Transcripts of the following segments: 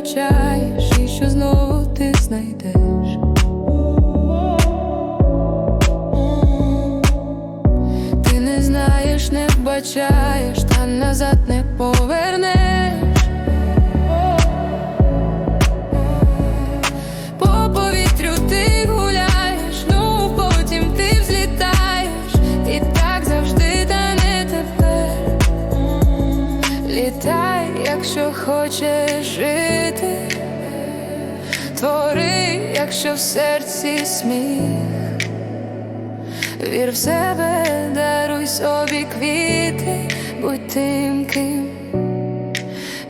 втрачаєш і що знову ти знайдеш. Ти не знаєш, не вбачаєш, та назад не повернеш. По повітрю ти гуляєш, ну потім ти взлітаєш, і так завжди, та не тепер. Якщо хочеш жити, твори, якщо в серці сміх. Вір в себе, даруй собі квіти, будь тим, ким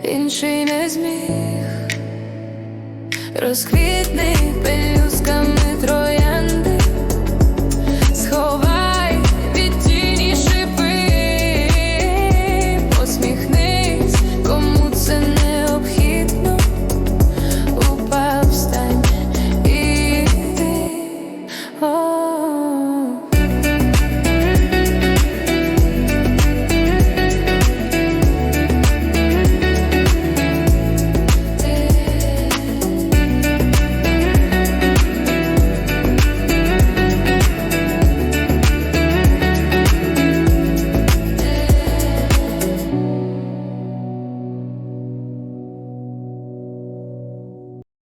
інший не зміг. Розквітни, пильнуй